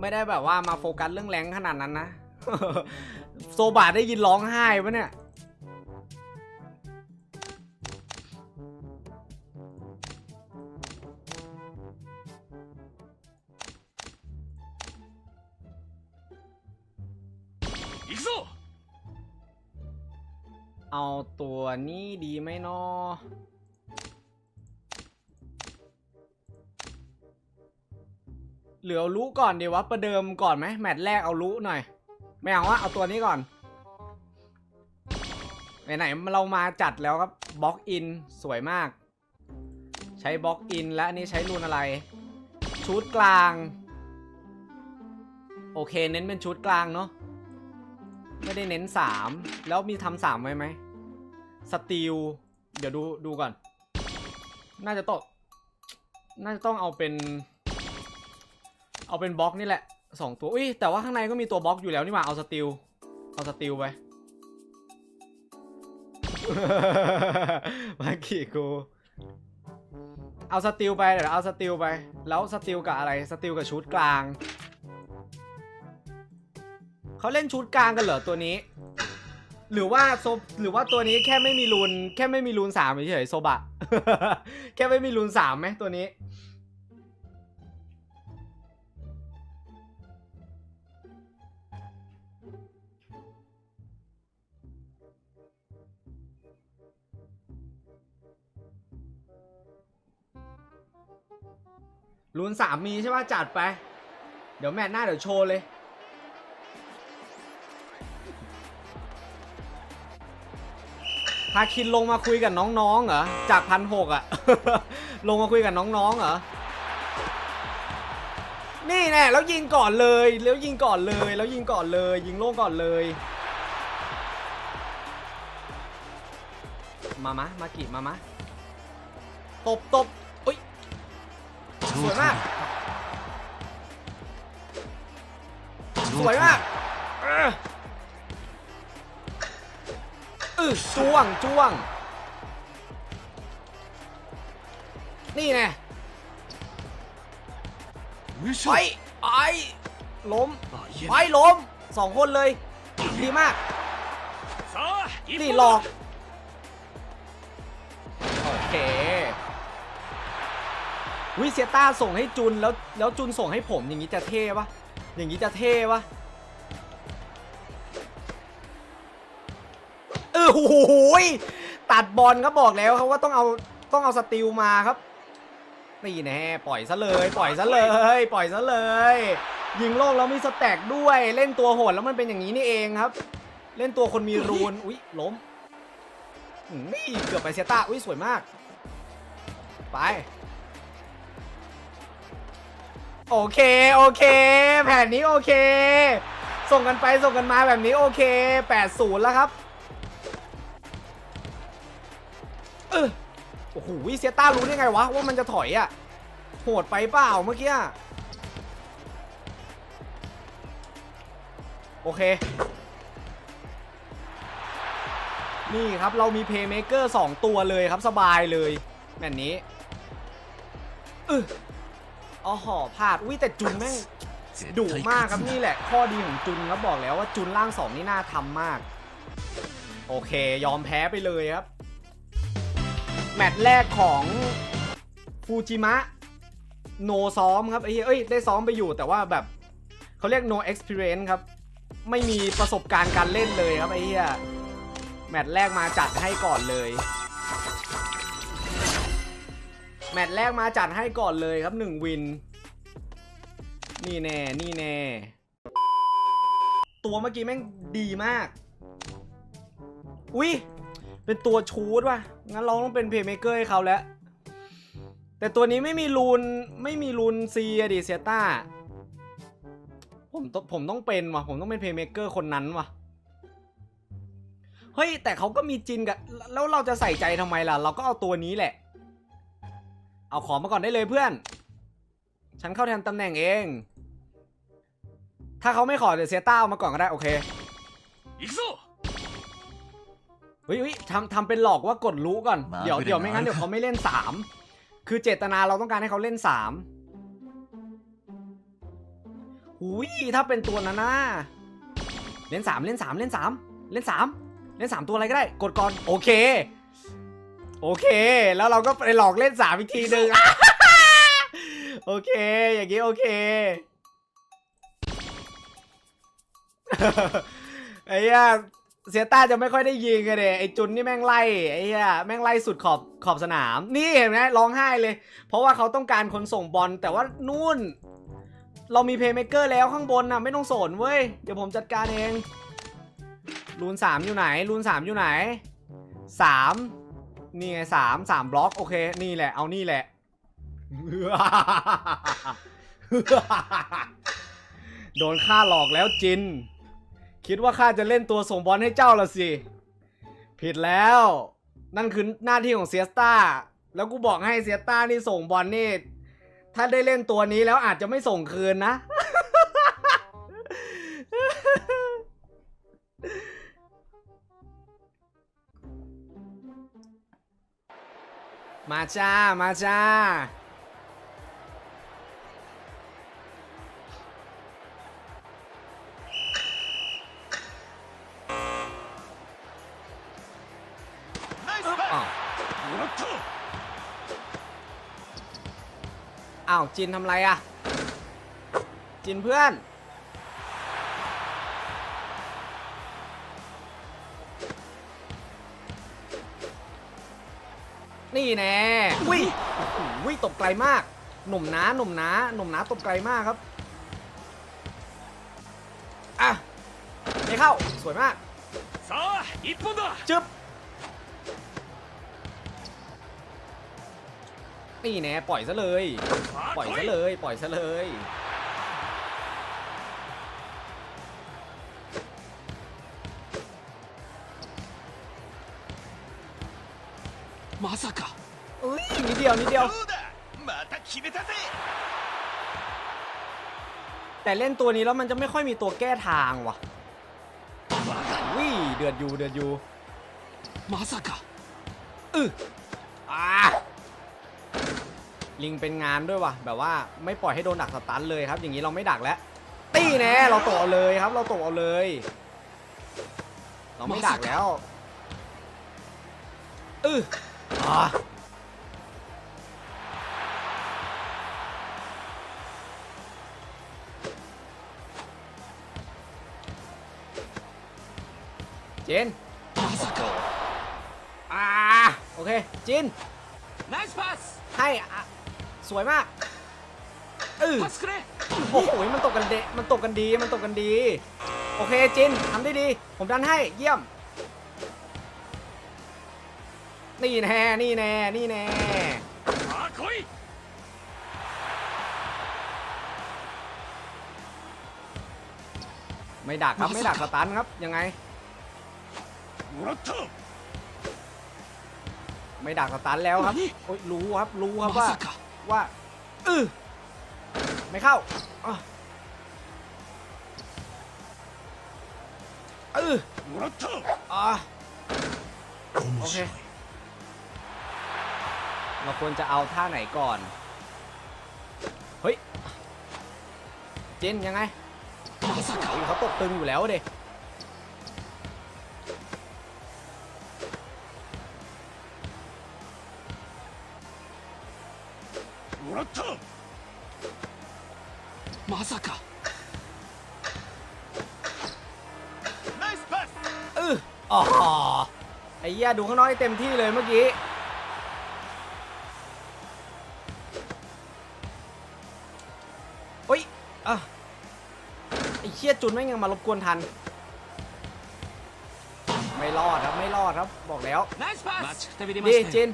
ไม่ได้แบบว่ามาโฟกัสเรื่องแรงขนาดนั้นนะ โซบาได้ยินร้องไห้ปะเนี่ย เอาตัวนี้ดีไหมเนาะ เหลือรู้ก่อนดีวะประเดิมก่อนไหมแมตช์แรกเอารู้หน่อย ไม่เอาวะเอาตัวนี้ก่อนไหนๆเรามาจัดแล้วครับบล็อกอินสวยมาก ใช้บล็อกอินและอันนี้ใช้รูนอะไร ชุดกลาง โอเคเน้นเป็นชุดกลางเนาะไม่ได้เน้น 3 แล้วมีทำสามไว้ไหมสตีลเดี๋ยวดูดูก่อน น่าจะต้องน่าจะต้องเอาเป็น เอาเป็นบล็อกนี่แหละสองตัว อุ้ยแต่ว่าข้างในก็มีตัวบล็อกอยู่แล้วนี่หว่า เอาสตีลเอาสตีลไปมาขี่กู เอาสติลไปเดี๋ยวเอาสติลไป แล้วสติลกับอะไร สติลกับชุดกลาง เขาเล่นชุดกลางกันเหรอตัวนี้ หรือว่าโซ หรือว่าตัวนี้แค่ไม่มีรูน แค่ไม่มีรูนสามเฉยๆโซบะ แค่ไม่มีรูนสามไหมตัวนี้ รูนสามมีใช่ป่ะจัดไป เดี๋ยวแมตช์หน้าเดี๋ยวโชว์เลย พาคินลงมาคุยกับน้องๆเหรอ จากพันหกอะลงมาคุยกับน้องๆเหรอ นี่แน่แล้วยิงก่อนเลย แล้วยิงก่อนเลย แล้วยิงก่อนเลย ยิงโล่งก่อนเลย มามะ มากิมามะ ตบตบ สวยมาก สวยมากเออจ้วงจ้วง นี่ไงไปไอ้ล้มไปล้มสองคนเลย ดีมาก นี่หลอก วิเซียต้าส่งให้จุนแล้วแล้วจุนส่งให้ผมอย่างนี้จะเท่ปะอย่างนี้จะเท่ปะเออโอ้โหยตัดบอลก็บอกแล้วครับว่าต้องเอาต้องเอาสติลมาครับนี่แน่ปล่อยซะเลยปล่อยซะเลย ปล่อยซะเลย ยิงโลกแล้วมีสแต็กด้วยเล่นตัวโหดแล้วมันเป็นอย่างนี้นี่เองครับ เล่นตัวคนมีรูนอุ๊ยล้มนี่เกือบไปเซต้าอุ๊ยสวยมาก ไป โอเคโอเค แผ่นนี้โอเค ส่งกันไปส่งกันมาแบบนี้โอเค8-0แล้วครับเออโอ้โหเซต้ารู้ได้ไงวะว่ามันจะถอยอะโหดไปเปล่าเมื่อกี้โอเค นี่ครับเรามีเพย์เมเกอร์2ตัวเลยครับสบายเลยแบบนี้เออ อ๋อห่อพลาดอุ้ยแต่จุนแม่งดุมากครับนี่แหละ ข้อดีของจุนครับบอกแล้วว่าจุนล่างสองนี่น่าทำมาก โอเค ยอมแพ้ไปเลยครับ แมตช์แรกของฟูจิมะโนซ้อมครับไอ้เอ้ยได้ซ้อมไปอยู่แต่ว่าแบบเขาเรียก no experience ครับ ไม่มีประสบการณ์การเล่นเลยครับไอ้เหี้ยแมตช์แรกมาจัดให้ก่อนเลย แมตช์แรกมาจัดให้ก่อนเลยครับหนึ่งวิน นี่แน่ นี่แน่ ตัวเมื่อกี้แม่งดีมาก อุ้ยเป็นตัวชูดว่ะ งั้นเราต้องเป็นเพย์เมเกอร์ให้เขาแล้ว แต่ตัวนี้ไม่มีรูน ไม่มีรูนซีอะดิเซต้า ผมต้องผมต้องเป็นว่ะ ผมต้องเป็นเพย์เมเกอร์คนนั้นว่ะเฮ้ยแต่เขาก็มีจินกับแล้วเราจะใส่ใจทำไมล่ะ เราก็เอาตัวนี้แหละ เอาของมาก่อนได้เลยเพื่อน ฉันเข้าแทนตำแหน่งเอง ถ้าเขาไม่ขอเดี๋ยวเซต้าเอามาก่อนก็ได้โอเคเฮ้ยเฮ้ยทำทำเป็นหลอกว่ากดรู้ก่อนเดี๋ยวเดี๋ยวไม่งั้นเดี๋ยวเขาไม่เล่นสามคือเจตนาเราต้องการให้เขาเล่นสามหุยถ้าเป็นตัวนั้นนะเล่นสามเล่นสามเล่นสามเล่นสามเล่นสามตัวอะไรก็ได้ กดก่อนโอเค โอเค แล้วเราก็ไปหลอกเล่นสามอีกทีหนึ่งโอเค อย่างนี้โอเคไอ้เหี้ยเสียต้าจะไม่ค่อยได้ยิงกันเลยไอ้จุนนี่แม่งไล่ไอ้เหี้ยแม่งไล่สุดขอบขอบสนาม นี่เห็นไหมร้องไห้เลย เพราะว่าเขาต้องการคนส่งบอลแต่ว่านู่น เรามีเพย์เมเกอร์แล้วข้างบนน่ะไม่ต้องสนเว้ย เดี๋ยวผมจัดการเอง รูนสามอยู่ไหน รูนสามอยู่ไหนสาม นี่ไงสามสามบล็อกโอเค นี่แหละ เอานี่แหละ โดนข้าหลอกแล้วจิน คิดว่าข้าจะเล่นตัวส่งบอลให้เจ้าละสิ ผิดแล้ว นั่นคือหน้าที่ของเซียสตาแล้วกูบอกให้เซียสตานี่ส่งบอลนี่ ถ้าได้เล่นตัวนี้แล้วอาจจะไม่ส่งคืนนะ มาจ้า มาจ้า อ้าว จินทำไรอะจินเพื่อน นี่แน่วิวิตกไกลมาก หนุ่มน้าหนุ่มน้าหนุ่มน้าตกไกลมากครับอะไม่เข้าสวยมากจึ๊บนี่แน่ปล่อยซะเลย ปล่อยซะเลย ปล่อยซะเลย まさか อุ้ยนิดเดียวนิดเดียว どうだまた決めたぜ แต่เล่นตัวนี้แล้วมันจะไม่ค่อยมีตัวแก้ทางว่ะ バカ วิเดือดอยู่เดือดอยู่ まさか อืออ่าลิงเป็นงานด้วยว่ะ แบบว่าไม่ปล่อยให้โดนดักสตันเลยครับ อย่างนี้เราไม่ดักแล้ว ตีแน่เราตกเอาเลยครับ เราตกเอาเลย เราไม่ดักแล้วอือ จินโอเคจิน Nice pass ให้สวยมากโอ้โหมันตกกันเดะมันตกกันดี มันตกกันดี โอเคจินทำได้ดี ผมดันให้ เยี่ยม นี่แน่นี่แน่นี่แน่ไม่ดักครับไม่ดักสตันครับยังไงไม่ดักสตันแล้วครับโอ้ยรู้ครับรู้ครับว่าว่าเออไม่เข้าเออโอเค เราควรจะเอาท่าไหนก่อน เฮ้ย เจนยังไง まさか อุ๊ยเขาตกตึงอยู่แล้วเด็ もらったまさかナイスパス เอออ๋อไอ้เหี้ยดูข้างนอกให้เต็มที่เลยเมื่อกี้ เฮียจุนไม่ยังมารบกวนทัน ไม่รอดครับ ไม่รอดครับ บอกแล้วดีจิน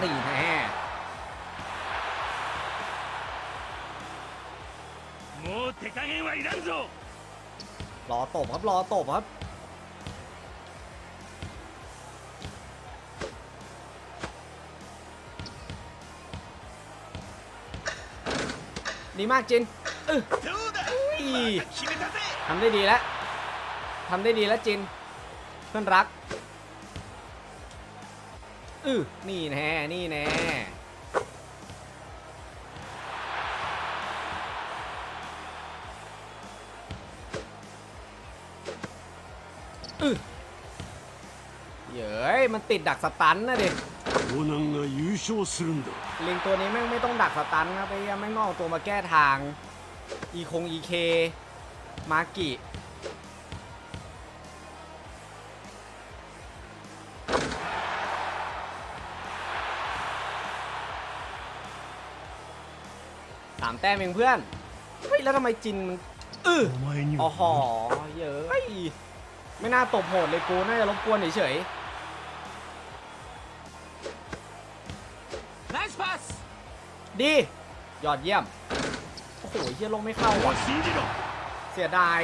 นี่แน่รอตบครับ รอตบครับ ดีมากจินทำได้ดีแล้วทำได้ดีแล้วจิน เพื่อนรักอือนี่แน่นี่แน่อือเย้ยมันติดดักสตันนะเด็ก ナンが優勝するんだ ลิงตัวนี้แม่งไม่ต้องดักสตันนะไปยังแม่งนอกตัวมาแก้ทาง อีคงอีเค มากิ สามแต้มเองเพื่อน เฮ้ย แล้วทำไมจินมันอื้อ お前に อ๋อหอเย้ยไม่น่าตบโหดเลยกู น่าจะรบกวนเฉย ナ นัสพัสดี ยอดเยี่ยม โอ้โหเยี่ยลงไม่เข้าวะเสียดาย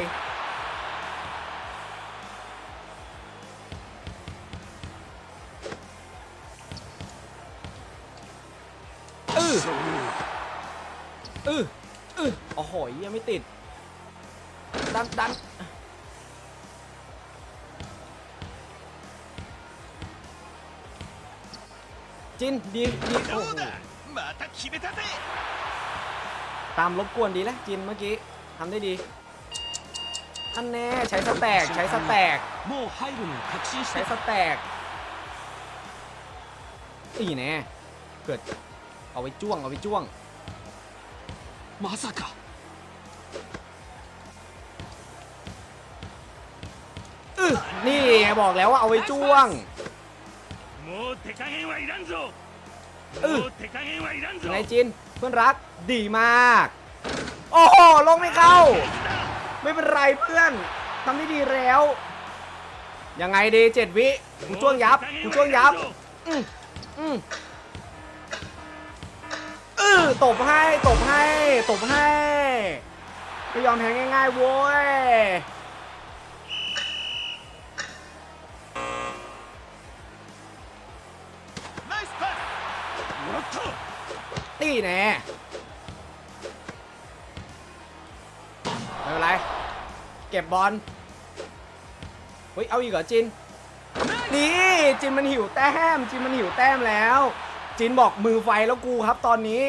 อืออืออือโอ้โหเยี่ยไม่ติด ดันดัน จินดีดีโอ้ตามรบกวนดีแล้วจินเมื่อกี้ทำได้ดีอันแน่ใช้สแต็กใช้สแต็กใช้สแต็กอีแน่เกิดเอาไว้จ้วงเอาไว้จ้วงมาสักะนี่บอกแล้วว่าเอาไว้จ้วง もう手加減はいらんぞうんもう手加減はいらんぞ ไงจิน เพื่อนรักดีมาก โอ้โห ลงไม่เข้า ไม่เป็นไรเพื่อนทำได้ดีแล้ว ยังไงดีเจ็ดวิกูจ้วงยับกูจ้วงยับ อืมอืมอือตบให้ ตบให้ ตบให้ ไม่ยอมแพ้ง่ายๆโว้ย ตีแน่ไม่เป็นไร เก็บบอลเฮ้ยเอาอีกเหรอจินนี่จินมันหิวแต้ม จินมันหิวแต้มแล้ว จินบอกมือไฟแล้วกูครับตอนนี้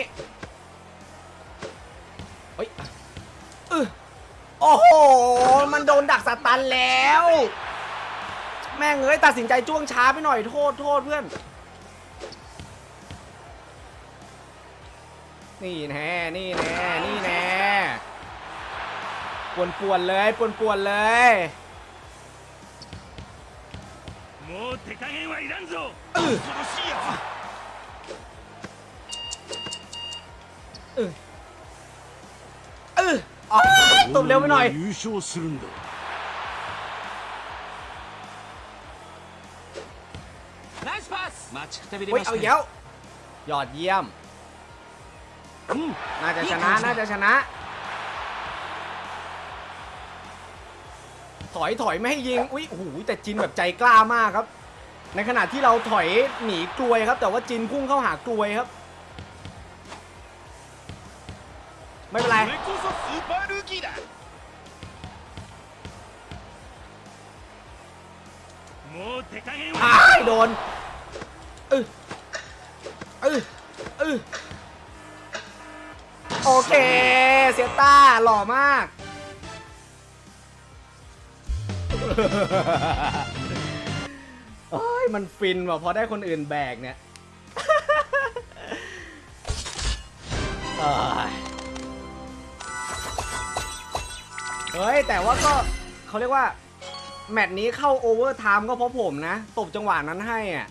เฮ้ยอึโอ้โห มันโดนดักสตันแล้ว แม่งเอ้ยตัดสินใจจ้วงช้าไปหน่อยโทษโทษเพื่อน นี่แน่นี่แน่นี่แน่ปวนๆเลยปวนๆเลยออเออออกตบเร็วไปหน่อยเฮ้ยเอาเยอะยอดเยี่ยม น่าจะชนะ น่าจะชนะ ถอยถอยไม่ให้ยิง อุ้ยโอ้โหแต่จินแบบใจกล้ามากครับ ในขณะที่เราถอยหนีกลวยครับ แต่ว่าจินพุ่งเข้าหากลวยครับ ไม่เป็นไรโดนเออเออเออ โอเค เซียต้าหล่อมาก โอ้ย มันฟินว่ะพอได้คนอื่นแบกเนี่ยเอ้ยเฮ้ย แต่ว่าก็เขาเรียกว่า แมตช์นี้เข้าโอเวอร์ไทม์ก็เพราะผมนะ ตบจังหวะนั้นให้อะ